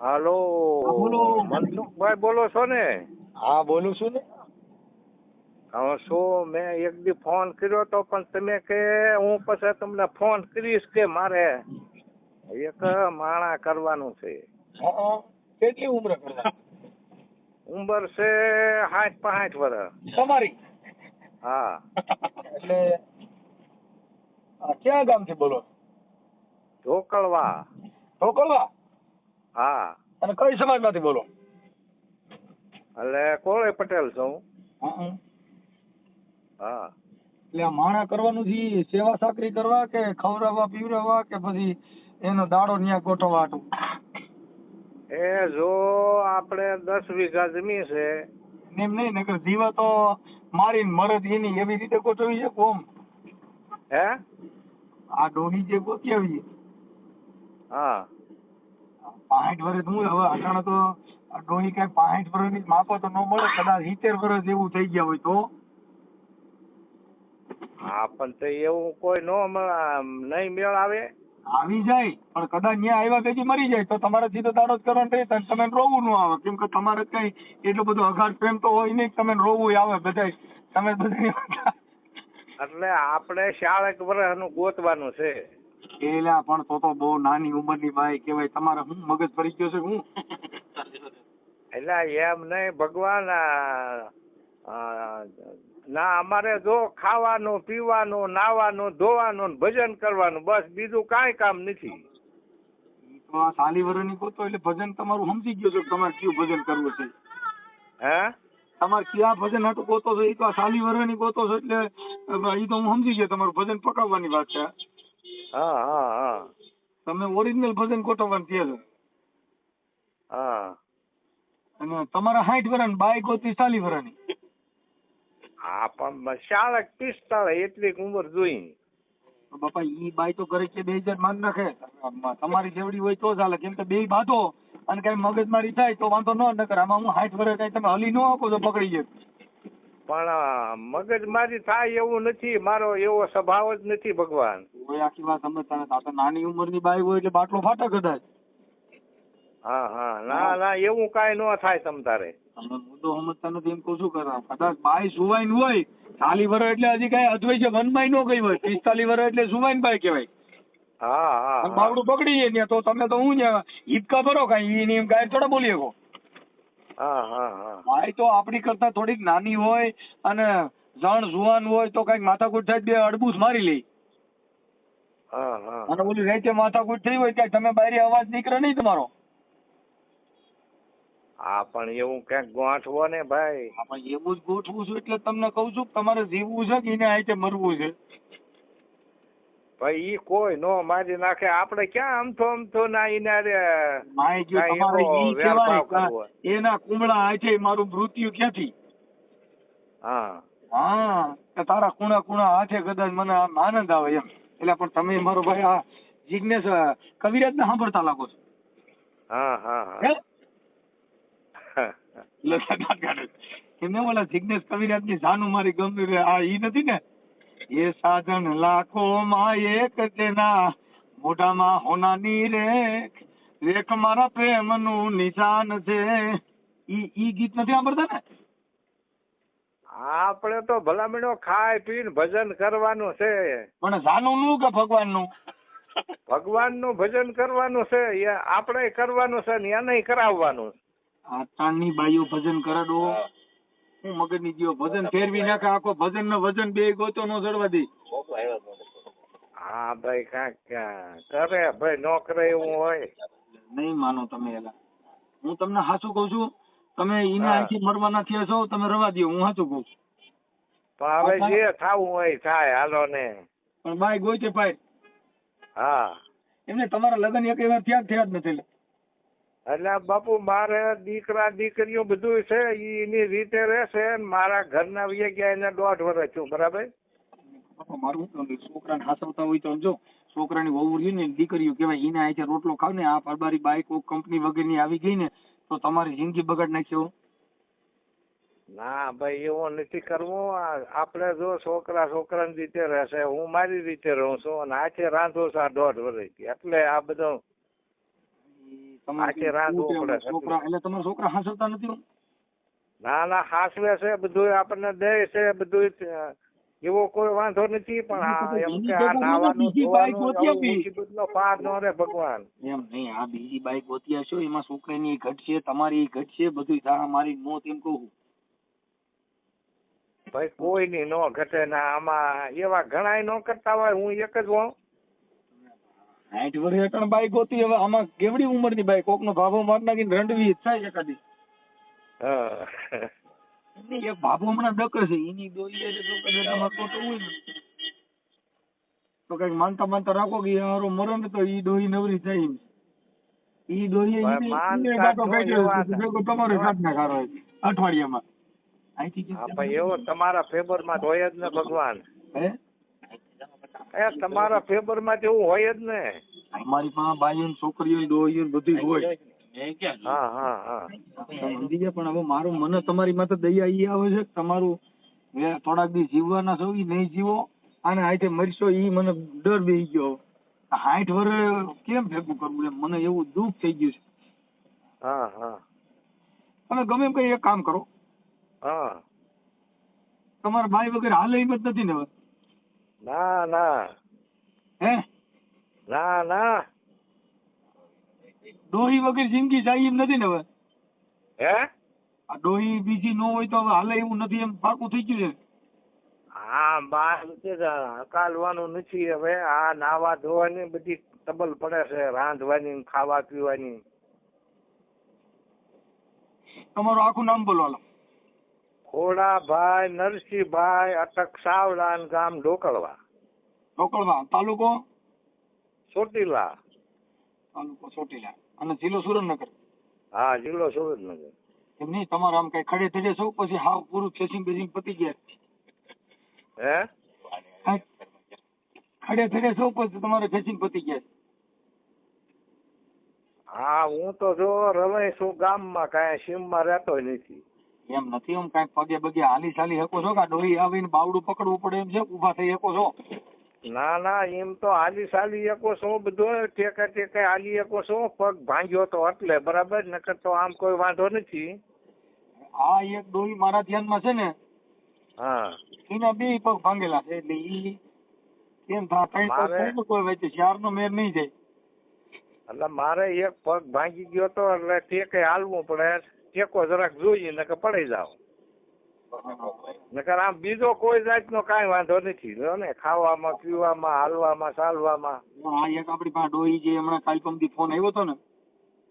હાલો. મનસુખભાઈ બોલો છો ને? હા બોલું છું ને. હવે શું મેં એક દી ફોન કર્યો તો પણ તમે કે હું પછી તમને ફોન કરીશ કે મારે? એક માણા કરવાનું છે. કેટલી ઉંમર ઉંમર છે સાઠ પાંઠ વર્ષ. તમારી? હા. એટલે ક્યાં ગામથી બોલો ઢોકળવા. ઢોકળવા? હા. અને કઈ સમાજમાંથી બોલો? એટલે કોળે પટેલ છું હા. હા એટલે આ માણા કરવાનું છે સેવા સાકરી કરવા કે ખવડાવવા પીવડાવવા કે પછી એનો દાડો ન્યા ગોઠવવા? એ જો આપણે દસ વીઘા જમી છે. એમ નહીં નકર જીવા તો મારી મરદ એની એવી રીતે ગોઠવી છે કોમ હે? આ ડોહી જે ગોતી આવી હા. પાંઠ વર્ષ હું હવે અટાણે તો ડોહી કઈ પાંઠ વર્ષની માપો તો ન મળે કદાચ સિત્તેર વર્ષ એવું થઈ ગયા હોય તો? હા પણ તો એવું કોઈ નો નહીં મેળ આવે? આવી જાય પણ કદાચ ન્યા આવ્યા પછી મરી જાય તો તમારે સીધો દાડો જ કરવાનો રહે તમે રોવું ન આવે કેમ કે તમારે કઈ એટલો બધો અઘાટ પ્રેમ તો હોય નહીં તમે રોવું આવે બધા તમે બધા એટલે આપણે શાળક વર્ષ ગોતવાનું છે. એલા પણ તો તો બહુ નાની ઉંમરની ભાઈ કેવાય તમારે હું મગજ ફરી ગયો છે હું? એટલે એમ નહીં ભગવાન ના અમારે જો ખાવાનું પીવાનું નાવાનું ધોવાનું ભજન કરવાનું બસ બીજું કાંઈ કામ નથી. તો આ સાલી વર્ષની ગોતો એટલે ભજન તમારું સમજી ગયો છો તમારે કયું ભજન કરવું છે? હે? તમારે ક્યાં ભજન હાટું ગોતો છો? એ તો આ સાલી વર્ષની ગોતો છો એટલે એ તો હું સમજી ગયો તમારું ભજન પકાવવાની વાત છે. હા હા હા. તમે ઓરિજિનલ ભજન ગોઠવવાનું કહે છો હા. અને તમારા સાઠ વર્ષ બાઈ ગોતી ચાલી વર્ષની હા પણ શાળક પિસ્તાળીસ એટલી ઉંમર જોઈ બાપા ઈ બાઈ તો ઘરે છે બે હજાર માન નાખે. તમારી જેવડી હોય તો ચાલે કેમ કે બે બાધો અને કઈ મગજમારી થાય તો વાંધો ન નકર આમાં હું હાઈટ વર્ષ કઈ તમે હલી ન આપો તો પકડી જાય પણ મગજ મારી થાય એવું નથી મારો એવો સ્વભાવ જ નથી ભગવાન. કોઈ આખી વાત સમજતા નથી આ તો નાની ઉંમરની બાઈ હોય એટલે બાટલો ફાટે કદાચ. હા હા. ના ના એવું કાંઈ ન થાય તમ તારે. તમે મુદ્દો સમજતા નથી એમ કહું છું કરા. કદાચ બાઈ સુવાઈન હોય ચાલી વર્ષ એટલે હજી કઈ અદ્વૈત છે વનમાય ન ગઈ હોય. પિસ્તાલીસ વર્ષ એટલે સુવાઈન બાઈ કહેવાય. હા હા. બાવડું પકડી જાય ને તો તમે તો હું જ ઈદકા ભરો કઈ એની એમ ગાય થોડા બોલીએ હા ભાઈ તો આપણી કરતા થોડીક નાની હોય અને જણ જુવાન હોય તો કંઈક માથાકૂટ થાય બે અડબૂસ મારી લે. હા હા. અને ઓલી રાતે માથાકૂટ થઈ હોય ત્યાં તમે બારી અવાજ નીકળે નહીં તમારો. હા પણ એવું ક્યાંક ગોઠવો ને ભાઈ. આમાં એવું જ ગોઠવું છું એટલે તમને કહું છું કે તમારે જીવવું છે કે એને આઈતે મરવું છે? ભાઈ ઈ કોઈ નો મારી નાખે. આપણે ક્યાં આમથો આમથો ના. કે એના કુમળા આઠે મારું મૃત્યુ ક્યાંથી? હા. હા તારા કુણા કુણા હાથે કદાચ મને આનંદ આવે એમ. એટલે પણ તમે મારો ભાઈ આ જિજ્ઞેસ કવિરાજ ને સાંભળતા લાગો છો? હા હા એટલે મેં બોલા જિજ્ઞેસ કવિરાજની જાનું મારી ગમ્યું આ ઈ નથી ને? એ સાધન લાખો માં એક તેના મોઢામાં હોનાની રેખ. રેખ મારા પ્રેમનું નિશાન છે. ઈ ઈ ગીત નથી સાંભળતા ને? આપણે તો ભલામણો ખાઈ પીને ભજન કરવાનું છે. પણ જાનું નું કે ભગવાનનું ભગવાનનું ભજન કરવાનું છે. આપણે કરવાનું છે ને એને કરાવવાનું આ તાણની બાઈઓ ભજન કરે ડો. હું મગજની જીવો ભજન ફેરવી નાખે આખો ભજન નો વજન બે ગોતો નો જડવા દે. હા ભાઈ કાંક કરે ભાઈ નો કરે એવું હોય. નહીં માનો તમે એલા. હું તમને સાચું કઉ છું તમે ઈને આખી મરવાના થયા છો તમે રવા દો હું સાચું કઉ છું. હવે જે થાવું હોય થાય હાલો ને. પણ બાય ગોઈ છે ભાઈ હા. એમને તમારા લગ્ન એક વાર થયા જ થયા જ નથી એટલે. બાપુ મારે દીકરા દીકરીઓ બધું છે એની રીતે રહેશે મારા ઘરના વહી ગયા એને દોઢ વર્ષ છું બરાબર મારું છોકરાને હાસવતા હોય તો જો છોકરાની વહુ રહી ને દીકરીઓ કહેવાય એને આજે રોટલો ખાવ ને આ પરબારી બાઈક કંપની વગેરેની આવી ગઈ ને તો તમારી જિંદગી બગાડ નાખશે હો. ના ભાઈ એવો નથી કરવું આ- આપણે જો છોકરા છોકરાની રીતે રહેશે હું મારી રીતે રહું છું અને રાંધો છું આ દોઢ વર્ષથી એટલે આ બધું ઈ તમારે આખી રાત શું ઉપડે કહેવું? છોકરા એટલે તમારા છોકરા હાંસવતા નથી ના ના હાસવે છે બધું આપણને દે છે બધું એવો કોઈ વાંધો નથી પણ આ એમ કે આ નાવાનું ધોવાનું ગોતી આવું આપી. મુસીબતનો પાર ન રે ભગવાન. એમ નહીં આ બીજી બાઈક ગોતી હશો એમાં છોકરાની ઘટશે તમારી ઘટશે બધું તારા મારી મોત એમ કહું ભાઈ કોઈની નો ઘટે ના આમાં એવા ઘણાય નો કરતા હોય હું એક જ હોઉં. સાઠ વર્ષ હેઠળ બાઈક હોતી હવે આમાં કેવડી ઉંમરની બાઈક? કોકનો ભાભો માર નાખીને રંડવી થાય છે કદી એક ભાભો હમણાં ડકે છે એની દોઈએ છે તો કદાચ આમાં ખોટું હોય ને. તો કંઈક માનતા માનતા રાખો કે હારો મરો ને તો ઈ દોઈ નવરી થાય એમ. ઈ ભેગો તમારે સાધના કરો અઠવાડિયામાં. અહીંથી હા ભાઈ એવો તમારા ફેવરમાં હોય જ ને ભગવાન. હે? એ તમારા ફેવરમાં એવું હોય જ ને. અમારી પાસે ને છોકરીઓ ડોહીઓ બધું હોય. હા હા હા. પણ હવે મારું મને તમારી માથે દયા ઈ આવે છે તમારું થોડાક દી જીવવાના છો ઈ નહીં જીવો અને હાથે મરશો ઈ મને ડર બે ગયો. હાઠ વર્ષ કેમ ભેગું કરવું એમ? મને એવું દુઃખ થઈ ગયું છે. હા હા. તમે ગમે એમ કઈ એક કામ કરો. હા. તમારા ભાઈ વગર હાલ એમ જ નથી ને હવે. ના ના. હે? ના ના. ડોહી વગર જિંદગી જાય એમ નથી ને હવે? હે? આ ડોહી બીજી ન હોય તો હવે હાલે એવું નથી એમ પાકું થઈ ગયું છે? હા બાર હકાલવાનું નથી હવે. આ નાવા ધોવાની બધી તબલ પડે છે રાંધવાની ખાવા પીવાની. તમારું આખું નામ બોલો ખોડાભાઈ નરસિંહભાઈ અટક સાવડા ગામ ઢોકળવા. ઢોકળવા તાલુકો? ચોટીલા. તાલુકો ચોટીલા. અને જિલ્લો સુરેન્દ્રનગર? હા જિલ્લો સુરેન્દ્રનગર. એમ નહીં તમારે આમ કઈ ખડે થડે છો પછી હાવ પૂરું ફેસિંગ બેસિંગ પતી ગયા. હે? ખડે થડે છો પછી તમારે ફેસિંગ પતી ગયા. હા હું તો જો રમેશ શું ગામમાં કાંઈ સીમમાં રહેતો નથી. એમ નથી એમ કાંઈક પગે બગે હાલી ચાલી શકો છો કે ડોહી આવીને બાવડું પકડવું પડે એમ છે ઊભા થઈ શકો છો? ના ના એમ તો હાલી સાલી શકો છો બધો ટેકે ટેકે હાલી શકો છો પગ ભાંગ્યો તો એટલે બરાબર? નકર તો આમ કોઈ વાંધો નથી. આ એક ડોહી મારા ધ્યાનમાં છે ને હા. એના બે પગ ભાંગેલા છે એટલે ઈ કેમ થા કઈ તો કોઈ વચ્ચે ચાર નો મેર નહીં જાય એટલે મારે એક પગ ભાંગી ગયો તો એટલે ટેકે હાલવું પડે. ટેકો જરાક જોઈએ નકર પડી જાવ નકર આમ બીજો કોઈ જાતનો કઈ વાંધો નથી. લ્યો ને ખાવામાં પીવામાં હાલવામાં ચાલવામાં. હા એક આપડી પાસે ડોહી જે હમણાં કાલ પમદી ફોન આવ્યો હતો ને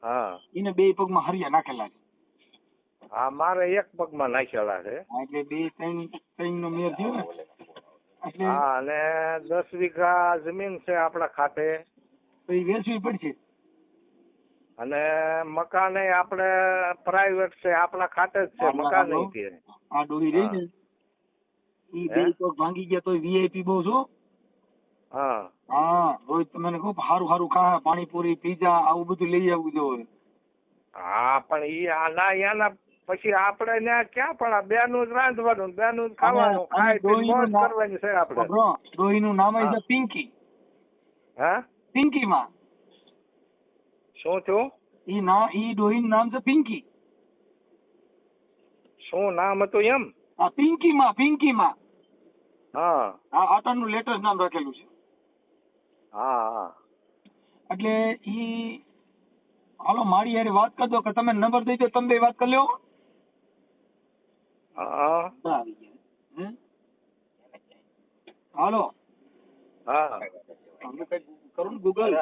હા. એને બે પગમાં હરિયા નાખેલા છે. હા મારે એક પગમાં નાખેલા છે. એટલે બે ત્રણ ત્રણ નો મેર થયો ને હા અને દસ વીઘા જમીન છે આપડા ખાતે. તો એ વેચવી પડશે. અને મકાન આપણે પ્રાઇવેટ છે આપણા ખાતે જ છે મકાન નહીં આ ડોહી રહી ને ઈ બે તો ભાંગી ગયા તો વીઆઈપી બહુ છો? હા. હા રોજ તમે કહો સારું સારું ખા પાણીપુરી પીઝા આવું બધું લઈ આવવું જોઈએ હા પણ ઈ આના યાના પછી આપણે ત્યાં ક્યાં પણ આ બેનું જ રાંધવાનું બેનું જ ખાવાનું ખાઈ કરવાની છે આપણે. ડોહી નું નામ. છે પિંકી. હા? પિંકી માં શું થયું? ઈ ના ઈ ડોહીનું નામ છે પિંકી. શું નામ હતું એમ? આ પિંકી માં પિંકી માં હા આ આટાનું લેટેસ્ટ નામ રાખેલું છે. હા હા. એટલે ઈ હાલો મારી યાર વાત કરજો કે તમે નંબર દઈ દો તમે બે વાત કરી લ્યો. હા. આવી ગયા? હાલો. હા. કરો ને ગૂગલ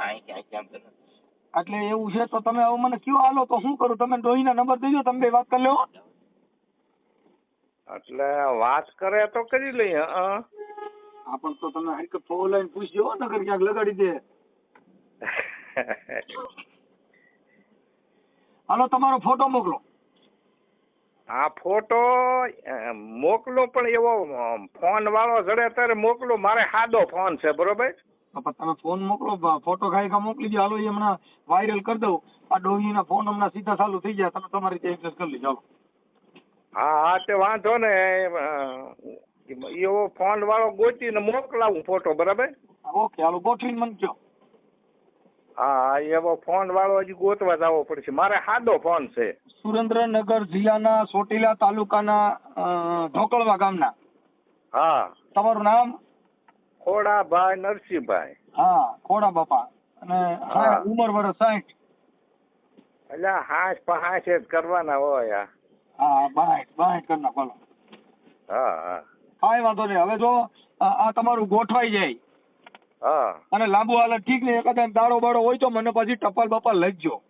એટલે એવું છે તો તમે હવે મને કયો હાલો તો શું કરું? તમે ડોહીના નંબર દેજો તમે બે વાત કરી લેવો એટલે વાત કરે તો કરી લઈએ હા? પણ તો તમે હરકત ફોન લઈને પૂછજો નગર ક્યાંક લગાડી દે. હાલો તમારો ફોટો મોકલો. આ ફોટો મોકલો પણ એવો ફોન વાળો જડે ત્યારે મોકલો. મારે સાદો ફોન છે બરોબર? તો તમે ફોન મોકલો ફોટો ખાઈ ખા મોકલી દો હાલો એ હમણાં વાયરલ કરી દઉં. આ ડોહીના ફોન હમણાં સીધા ચાલુ થઈ જાય તમે તમારી રીતે એડજસ્ટ કરી લેજો હા હા તે વાંધો ને. એવો ફોન વાળો ગોતીને મોકલાવું ફોટો બરાબર? ઓકે હાલો ગોઠવીને મને કહો હા એવો ફોન વાળો હજી ગોતવા જવો પડશે. મારે સાદો ફોન છે. સુરેન્દ્રનગર જિલ્લાના ચોટીલા તાલુકાના ઢોકળવા ગામના. હા. તમારું નામ? ખોડાભાઈ નરસિંહભાઈ. હા ખોડા બાપા. અને. ઉંમર વર્ષ સાઠ એટલે હાશ પહાશ જ કરવાના હોય. હા બાઈટ બાઈટ કરી નાખો હાલો. હા હા. કાંઈ વાંધો નહીં. હવે જો આ તમારું ગોઠવાઈ જાય. હા. અને લાંબુ હાલ ઠીક નહીં કદાચ દાડો બાડો હોય તો મને પછી ટપાલ બપાલ લખજો.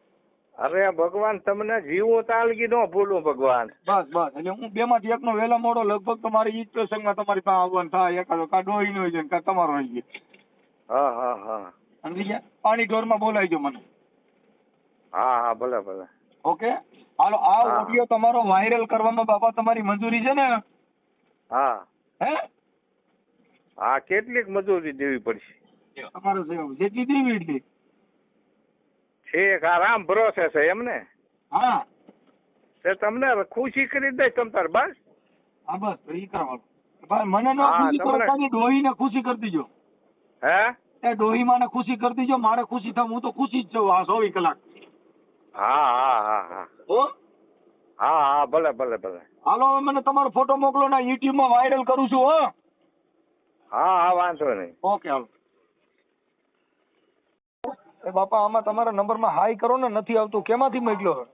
અરે ભગવાન તમને જીવો તાલગી નો ભૂલું ભગવાન. બસ બસ. એટલે હું બે માંથી એકનો વેલા મોડો લગભગ તમારી ઈજ પ્રસંગમાં તમારી પાસે આવવાનું થાય. એકાદો કા ડોહી નો છે કા તમારો હોય છે હા હા હા. સમજી ગયા પાણી ઢોરમાં બોલાવજો મને. હા હા ભલે ભલે. ઓકે? હાલો આ. ઓડિયો તમારો વાયરલ કરવામાં બાપા તમારી મંજૂરી છે ને? હા. હે? હા કેટલીક મજૂરી દેવી પડશે. તમારે જેટલી દેવી એટલી. છેક આરામ રામ ભરોસે છે એમ ને હા. તે તમને ખુશી કરી દે તમ તાર બસ. હા બસ ઈ કરવાનું ભાઈ મને ન ડોહી ખુશી કરો ડોહીને ખુશી કરી દીજો. હે? એ ડોહી ડોહીમાને ખુશી કરી દીજો મારે ખુશી થાય હું તો ખુશી જ છું આ ચોવીસ કલાક. હા હા હા હા. હો? હા હા ભલે ભલે ભલે. હાલો મને તમારો ફોટો મોકલો ને યુટ્યુબમાં વાયરલ કરું છું હો. હા હા વાંધો નહીં. ઓકે હાલો. એ બાપા આમાં તમારા નંબરમાં હાઈ કરો ને નથી આવતું. કેમાંથી મોકલ્યો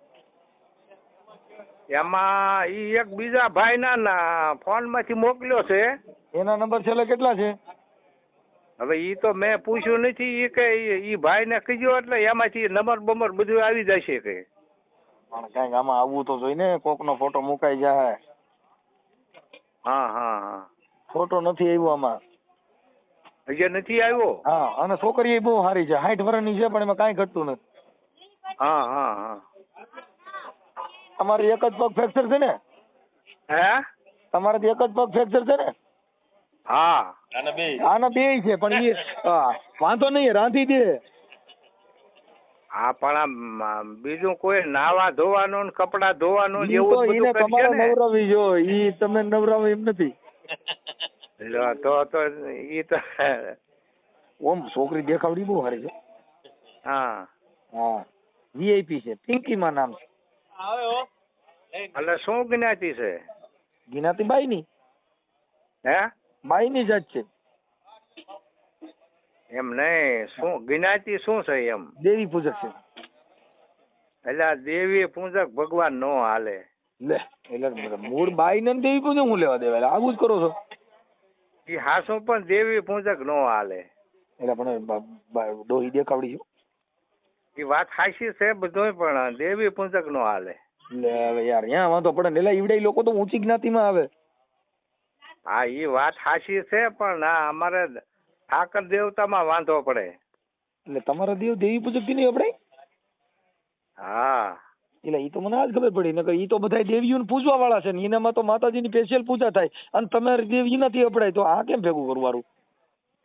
એમાં ઈ એક બીજા ભાઈ ના ફોનમાંથી મોકલ્યો છે. એના નંબર છેલ્લે કેટલા છે? હવે ઈ તો મેં પૂછ્યું નથી ઈ કે ઈ- ભાઈ ને કીધું એટલે એમાંથી નંબર બમર બધું આવી જશે કે. પણ કંઈક આમાં આવવું તો જોઈ ને કોકનો ફોટો મુકાઈ જાય. હા હા હા. ફોટો નથી આવ્યો આમાં. હજી નથી આવ્યો? હા અને છોકરી બહુ સારી છે. સાઠ વર્ષની છે પણ એમાં કાંઈ ઘટતું નથી. હા હા હા. તમારી એક જ પગ ફ્રેક્ચર છે ને? હે? તમારે એક જ પગ ફ્રેક્ચર છે ને? હા. આના બે. છે પણ એ વાંધો નહીં રાંધી દે. હા પણ આમ આમ બીજું કોઈ નાવા ધોવાનું ને કપડા ધોવાનું ને એવું બધું તમારે કરશે ને? નવરાવી જો ઈ તમે નવરાવો એમ નથી. તો તો ઈ તો ઓમ છોકરી દેખાવડી બહુ સારી છે. હા. હા. વીઆઈપી છે. પિંકી માં નામ છે. એટલે શું જ્ઞાતિ છે? ગિનાતી બાઈની. હે? બાઈની જાત છે. એમ નહીં શું જ્ઞાતિ શું છે એમ? દેવી પૂજક છે. એટલે દેવી પૂજક ભગવાન નો હાલે. લે એટલે મૂળ બાઈ ને દેવી પૂજક હું લેવા દેવા? એટલે આવું જ કરો છો. ઈ હાસું પણ દેવી પૂજક નો હાલે. એટલે પણ ડોહી દેખાવડી છું? એ વાત હાસી છે બધોય પણ દેવી પૂજક નો હાલે. એટલે હવે યાર ત્યાં વાંધો પડે ને એટલે ઈવડે લોકો તો ઊંચી જ્ઞાતિમાં આવે. હા એ વાત હાસી છે પણ ના અમારે ઠાકર દેવતામાં વાંધો પડે. એટલે તમારા દેવ દેવી પૂજકથી નહીં આપણે હા. એટલે એ તો મને આજ ખબર પડી નકર ઈ તો બધા દેવીઓને પૂજવા વાળા છે ને એનામાં તો માતાજીની સ્પેશિયલ પૂજા થાય અને તમારી દેવી નથી અપડાય તો આ કેમ ભેગું કરવાનું?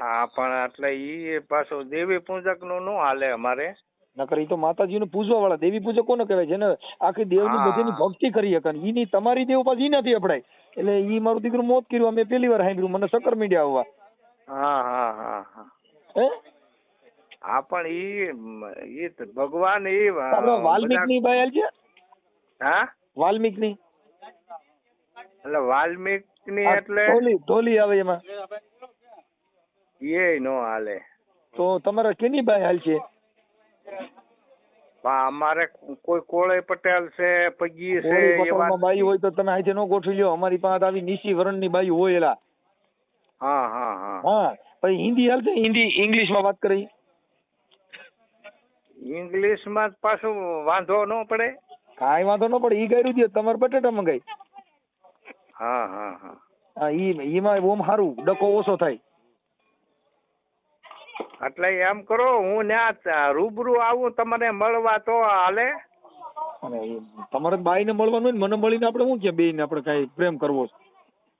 હા પણ એટલે ઈ પાછો દેવી પૂજકનું નો હાલે અમારે. નકર ઈ તો માતાજીને પૂજવા વાળા દેવી પૂજક કોને કહેવાય? જેને આખી દેવની. બધીની ભક્તિ કરી શકે અને ઈની તમારી દેવ પાછી ઈ નથી અપડાય એટલે ઈ મારું દીકરું મોત કર્યું મેં પહેલી વાર સાંભળ્યું મને સકર મીડિયા આવવા. હા હા હા હા. હે? હા પણ ઈ ઈ ભગવાન ઈ વાલ્મીકની બાયલની હાલ છે? હા? વાલ્મીકની. એટલે વાલ્મીકની એટલે ઢોલી ધોલી આવે એમાં. એ નો હાલે. તો તમારે કેની બાયલ હાલ છે? અમારે કોઈ કોળે પટેલ છે પગી છે એવા બાઈ હોય તો તમે આજે નો ગોઠવી લ્યો. અમારી પાસે આવી નીચી વરણની બાઈ હોય એલા. હા હા હા. હા પછી હિન્દી હાલશે હિન્દી ઇંગ્લિશમાં વાત કરી. ઇંગ્લિશમાં પાછું વાંધો ન પડે. કાંઈ વાંધો ન પડે. ઈ ગયું છે તમારે બટેટા મંગાઈ હા હા હા. હા ઈ ઈમાં ઓમ સારું ડકો ઓછો થાય. એટલે એમ કરો હું ત્યાં રૂબરૂ આવું તમને મળવા તો હાલે. અને તમારે બાઈને મળવાનું હોય ને મને મળીને આપણે શું કે બેયને આપણે કાંઈ પ્રેમ કરવો છે?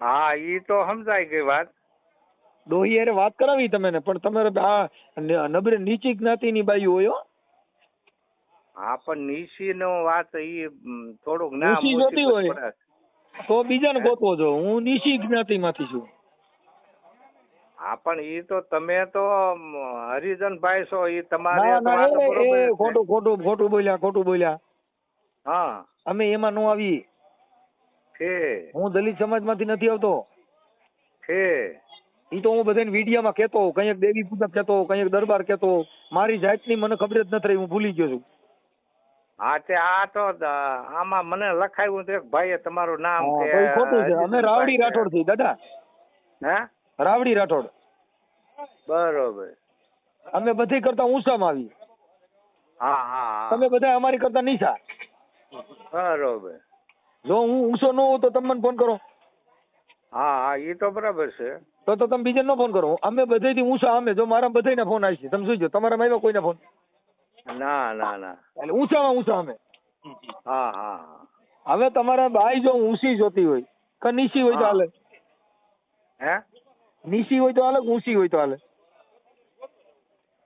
હા ઈ તો સમજાઈ ગઈ વાત. ડોહી અરે વાત કરાવી તમે ને પણ તમારે આ નબરે નીચી જ્ઞાતિની બાઈ હોય હો. હા પણ નીસી નો વાત એ થોડુંક ના નીચી જોતી હોય. તો તો બીજાને ગોતવો જો હું નીચી જ્ઞાતિમાંથી છું. હા પણ એ તો તમે તો હરિજન હરિજનભાઈ છો એ તમારે ના ના. ખોટું ખોટું ખોટું બોલ્યા ખોટું બોલ્યા. હા. અમે એમાં નો આવી છે. હું દલિત સમાજમાંથી નથી આવતો. છે. ઈ તો હું બધાને વિડીયોમાં માં કેતો કંઈક દેવી પૂજક કેતો કંઈક દરબાર કેતો મારી મારી જાતની મને ખબર જ નથી રહી હું ભૂલી ગયો છું. હા તે આ તો આમાં મને લખાયું તો એક ભાઈએ તમારું નામ ખોટું છે. અમે રાવડી રાઠોડથી દાદા. હે? રાવડી રાઠોડ. બરોબર. અમે બધી કરતા ઊંચામાં આવી હા હા તમે બધા અમારી કરતા નીચા. બરોબર. જો હું ઊંચો ન હોઉં તો તમે મને ફોન કરો. હા હા એ તો બરાબર છે. તો તો તમે બીજાને ન ફોન કરો. અમે બધેથી ઊંચા અમે જો મારા બધાયના ફોન આવી છે તમે જોઈજો તમારા આવ્યા કોઈને ફોન? ના ના ના. એટલે ઊંચામાં ઊંચા અમે. હા હા હવે તમારે બાઈ જો ઊંચી જોતી હોય કે નીચી હોય તો હાલે? હે? નીચી હોય તો હાલે ઊંચી હોય તો હાલે?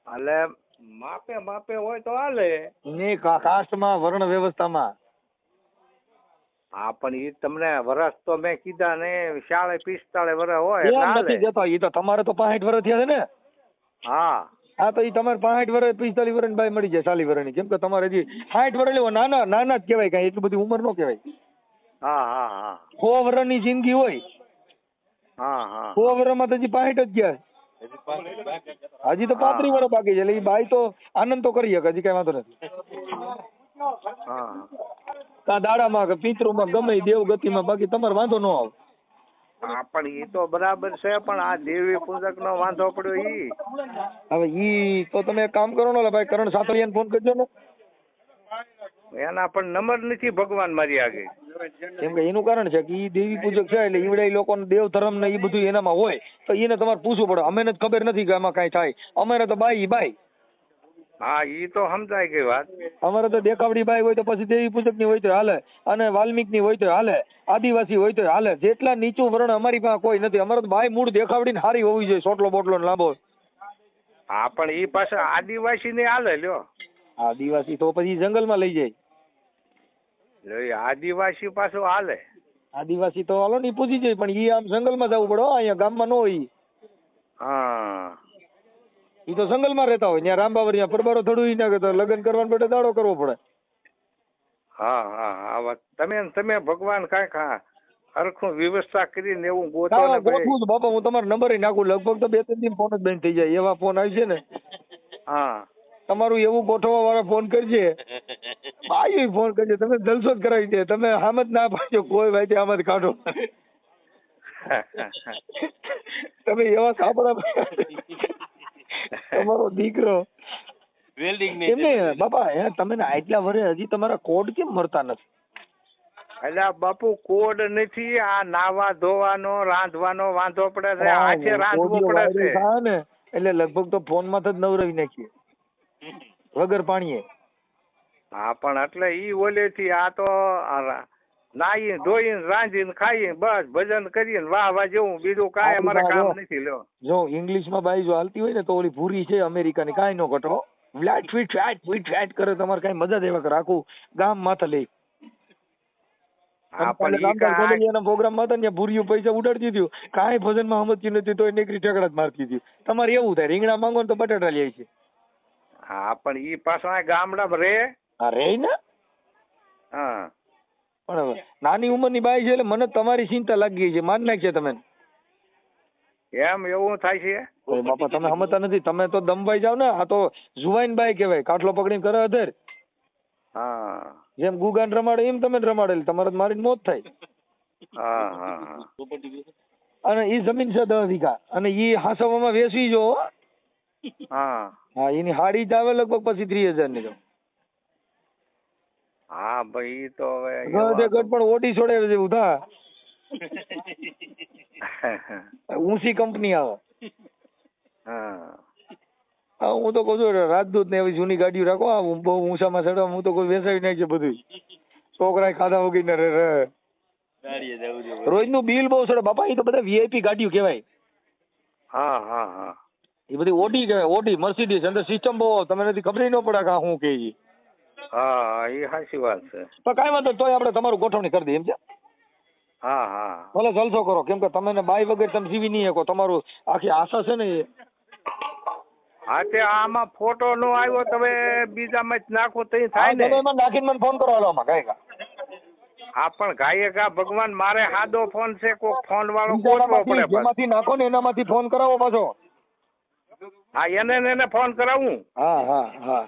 હાલે માપે માપે હોય તો હાલે. ને કાસ્ટમાં વર્ણ વ્યવસ્થામાં? હા પણ ઈ તમને વરસ તો મેં કીધા ને શાળે પિસ્તાળે વરસ હોય નથી જતો એ તો તમારે તો પાંસઠ વર્ષ થયા છે ને. હા. હા તો એ તમારે પાંઠ વર્ષ પિસ્તાલીસ વર્ષની બાઈ મળી જાય ચાલીસ વર્ષની કેમ કે તમારે હજી સાઠ વર્ષ લેવો નાના નાના જ કહેવાય કાંઈ એટલી બધી ઉંમર ન કહેવાય. હા હા હા. સો વર્ષની જિંદગી હોય. હા હા. સો વર્ષમાં તો હજી પાંઠ જ ગયા. હજી તો પાંત્રીસ વર્ષ બાકી છે એટલે એ બાઈ તો આનંદ તો કરી શકે હજી કઈ વાંધો નથી. કા દાડામાં કે પિતૃમાં ગમે દેવ ગતિમાં બાકી તમારે વાંધો ન આવે. હા પણ ઈ તો બરાબર છે પણ આ દેવી પૂજક નો વાંધો પડ્યો ઈ. હવે ઈ તો તમે કામ કરો ને ભાઈ કરણ સાતળિયાને ફોન કરજો ને. એના પણ નંબર નથી ભગવાન મારી આગળ. કેમ કે એનું કારણ છે કે ઈ દેવી પૂજક છે એટલે ઈવડે લોકો દેવ ધર્મ ને ઈ બધું એનામાં હોય તો એને તમારે પૂછવું પડે. અમને ખબર નથી કે આમાં કઈ થાય. અમારે તો બાઈ બાઈ. હા ઈ તો સમજાય ગઈ વાત. અમારે તો દેખાવડી બાઈ હોય તો પછી દેવી પૂજકની હોય તો હાલે અને વાલ્મીકની હોય તો હાલે આદિવાસી હોય તો હાલે. જેટલા નીચું વર્ણ અમારી પાસે કોઈ નથી. અમારે તો બાઈ મૂળ દેખાવડી ને હારી હોવી જોઈએ સોટલો બોટલો ને લાંબો. હા પણ ઈ પાસે આદિવાસી ને હાલે લ્યો. આદિવાસી તો પછી જંગલમાં લઈ જાય. આદિવાસી પાછું હાલે. આદિવાસી તો હાલો ને પૂછી જાય પણ ઈ આમ જંગલમાં જવું પડે અહીંયા ગામમાં ન હોય હા. ઈ તો જંગલમાં રહેતા હોય. ત્યાં રામબાવર ત્યાં પરબારો થડું ઈ ના તો લગ્ન કરવા માટે દાડો કરવો પડે. હા હા હા વાત. તમે તમે ભગવાન કાંઈક હા હરખું વ્યવસ્થા કરીને એવું ગોતો ને ગોઠવું છું બાપા હું તમારો નંબર નાખું. લગભગ તો બે ત્રણ દિન ફોન જ બંધ થઈ જાય. એવા ફોન આવી છે ને. હા. તમારું એવું ગોઠવવા વાળા ફોન કરજે. બાયું ફોન કરજે. તમે જલસો જ કરાવી દે. તમે આમ જ ના પાડજો. કોઈ ભાઈ આમ જ કાઢો. તમે એવા સાંભળા. તમારો દીકરો. વેલ્ડિંગ એમને બાપા હે તમે ને આટલા વર્ષે હજી તમારા કોડ કેમ મરતા નથી? એટલે આ બાપુ કોડ નથી આ નાવા ધોવાનો રાંધવાનો વાંધો પડે છે આ છે રાંધવો પડે છે. એટલે લગભગ તો ફોનમાં જ નવરાવી નાખીએ. વગર પાણીએ. હા પણ એટલે ઈ ઓલે થી આ તો રાંધીન ધોઈને રાંધીને ખાઈએ બસ ભજન કરીને વાહ વાહ જેવું બીજું કાંઈ અમારા કામ. નથી લ્યો. જો ઇંગ્લિશમાં બાઈ જો હાલતી હોય ને તો ઓલી ભૂરી છે અમેરિકાની કાંઈ નો ઘટો. Flat feet flat feet flat કરે તમારે કાંઈ મજા દેવા કરે આખું ગામ માથે લઈ. પ્રોગ્રામમાં હતા ને પૈસા ઉડાડતી હતી કાંઈ ભજનમાં સમજતી નથી તો નીકળી જ મારતી હતી. તમારે એવું થાય રીંગણા માંગો ને તો બટાટા લે છે હા પણ ઈ પાછા ગામડામાં રે. હા રે ને? હા. પણ હવે નાની ઉંમરની બાઈ છે એટલે મને તમારી ચિંતા લાગી ગઈ છે. માન નાખીએ તમે. એમ એવું થાય છે? બાપા તમે સમજતા નથી. તમે તો દમભાઈ જાવ ને આ તો જુવાઈન બાઈ કહેવાય. કાટલો પકડીને કરે અધર. હા. જેમ ગુગાન રમાડે એમ તમે રમાડે. રમાડેલ તમારે મારી મારીને મોત થાય. હા હા હા. અને એ જમીન છે દસ વીઘા. અને ઈ હાસવામાં વેચવી જો હો. હા. હા એની હાડી જ આવે લગભગ પછી ત્રીસ હજારની તો. હા ભાઈ તો હવે ગઢ પણ ઓડી છોડે છે ઉધા ઊંચી કંપની આવે. હા. હા તો કહું છું રાજદૂત ને એવી જૂની ગાડીઓ રાખો બહુ ઊંચામાં ચડવા હું તો કોઈ વેસાવી નાખી બધું છોકરા ખાધા વગી ને રે રોજનું બિલ બહુ ચડે બાપા એ તો બધા વીઆઈપી ગાડીઓ કહેવાય. હા હા હા. એ બધી ઓડી કહેવાય ઓડી મર્સિડીઝ અંદર સિસ્ટમ બહુ તમે નથી ખબર ન પડે કે શું કે. હા એ સાચી વાત છે. પણ કાંઈ વાંધો તોય આપણે તમારું ગોઠવણી કરી દઈએ એમ છે? હા હા. ભલે જલસો કરો કેમ કે તમે ને બાઈ વગર તમે જીવી નહીં શકો તમારું આખી આશા છે ને એ. હા તે આમાં ફોટો નો આવ્યો તમે બીજામાં જ નાખો તો થાય ને. એમાં નાખીને મને ફોન કરો હાલો આમાં કાંઈ કા હા પણ ગાયકા ભગવાન મારે હાદો ફોન છે કોક ફોન વાળો ગોતવો પડે એમાંથી નાખો ને એનામાંથી ફોન કરાવો પાછો. હા એને એને ફોન કરાવું. હા હા હા.